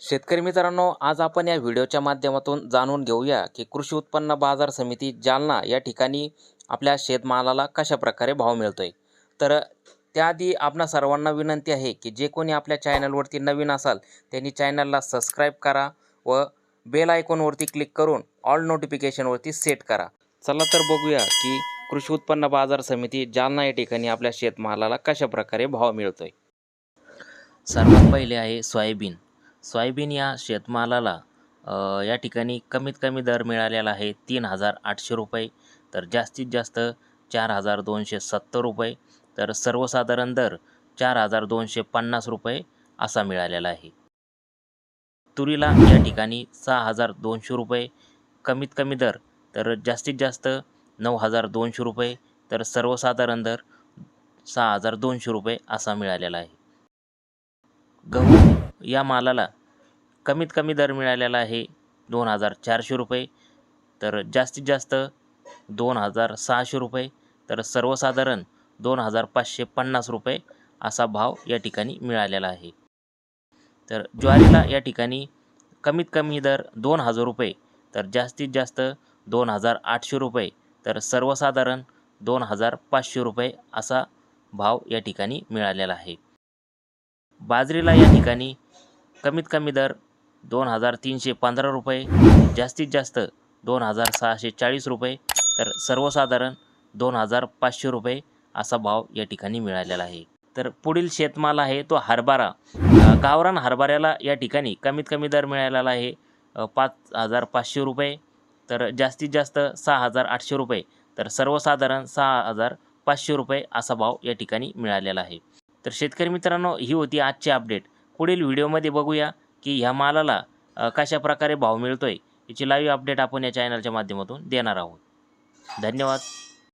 शेतकरी मित्रांनो आज आपण या व्हिडिओच्या माध्यमातून जाणून घेऊया की कृषी उत्पन्न बाजार समिती जालना या ठिकाणी आपल्या शेतमालाला कशा प्रकारे भाव आहे तर त्याआधी आपणा सर्वांना विनंती आहे की जे कोणी आपल्या चॅनलवरती नवीन असाल त्यांनी चॅनलला सबस्क्राईब करा व बेल आयकॉनवरती क्लिक करून ऑल नोटिफिकेशनवरती सेट करा. चला तर बघूया की कृषी उत्पन्न बाजार समिती जालना या ठिकाणी आपल्या शेतमालाला कशा प्रकारे भाव आहे सर्वात पहिले आहे सोयाबीन. सोयाबीन या शेतमालाला या ठिकाणी कमीत कमी दर मिळालेला आहे तीन हजार आठशे रुपये. तर जास्तीत जास्त चार हजार दोनशे सत्तर रुपये. तर सर्वसाधारण दर चार हजार दोनशे पन्नास रुपये असा मिळालेला आहे. तुरीला या ठिकाणी सहा हजार दोनशे रुपये. कमीत कमी दर तर जास्तीत जास्त नऊ हजार दोनशे रुपये. तर सर्वसाधारण दर सहा हजार दोनशे रुपये असा मिळालेला आहे. गहू या मालाला कमीत कमी दर मिळालेला आहे दोन हजार चारशे रुपये. तर जास्तीत जास्त दोन हजार सहाशे रुपये. तर सर्वसाधारण दोन हजार पाचशे पन्नास रुपये असा भाव या ठिकाणी मिळालेला आहे. तर ज्वारीला या ठिकाणी कमीत कमी दर दोन हजार रुपये. तर जास्तीत जास्त दोन हजार आठशे रुपये. तर सर्वसाधारण दोन हजार पाचशे रुपये असा भाव या ठिकाणी मिळालेला आहे. बाजरीला या ठिकाणी कमीत कमी दर दोन हजार तीनशे पंधरा रुपये जास्तीत जास्त दोन हजार सहाशे चाळीस रुपये तर सर्वसाधारण दोन हजार पाचशे रुपये असा भाव या ठिकाणी मिळालेला आहे. तर पुढील शेतमाल आहे तो हरभरा. गावरान हरभऱ्याला या ठिकाणी कमीत कमी दर मिळालेला आहे पाच हजार पाचशे रुपये तर जास्तीत जास्त सहा हजार आठशे रुपये तर सर्वसाधारण सहा हजार पाचशे रुपये असा भाव या ठिकाणी मिळालेला आहे. तर शेतकरी मित्रांनो ही होती आजची अपडेट पुढील व्हिडिओमध्ये बघूया. की ह्या मालाला कशा प्रकारे भाव मिळतोय याची लाईव्ह अपडेट आपण या चॅनलच्या माध्यमातून देणार आहोत. धन्यवाद.